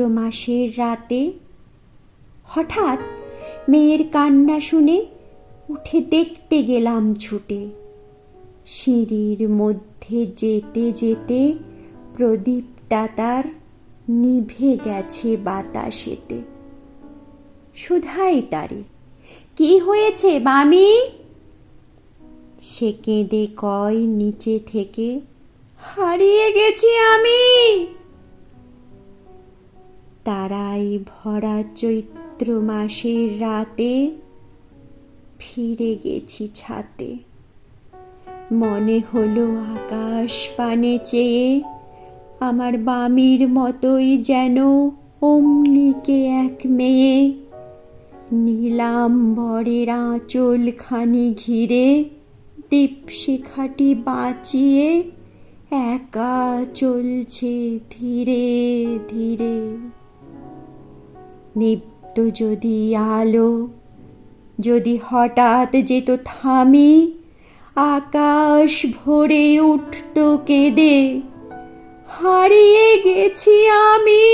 মাসের রাতে হঠাৎ মেয়ের কান্না শুনে উঠে দেখতে গেলাম ছুটে। সিঁড়ির মধ্যে যেতে যেতে প্রদীপটা তার নিভে গেছে বাতাসেতে। শুধাই তারে, কি হয়েছে মামি? সে কেঁদে কয়, নিচে থেকে হারিয়ে গেছি আমি। তারাই ভরা চৈত্র মাসের রাতে ফিরে গেছি ছাতে। মনে হলো আকাশ পানে চেয়ে আমার বামির মতোই যেন অমনিকে এক মেয়ে। নীলাম্বরের আঁচল খানি ঘিরে দীপশিখাটি বাঁচিয়ে একা চলছে ধীরে ধীরে। নিপ্ত যদি আলো। যদি হঠাৎ যেত থামি আকাশ ভরে উঠত কেঁদে। হারিয়ে গেছি আমি।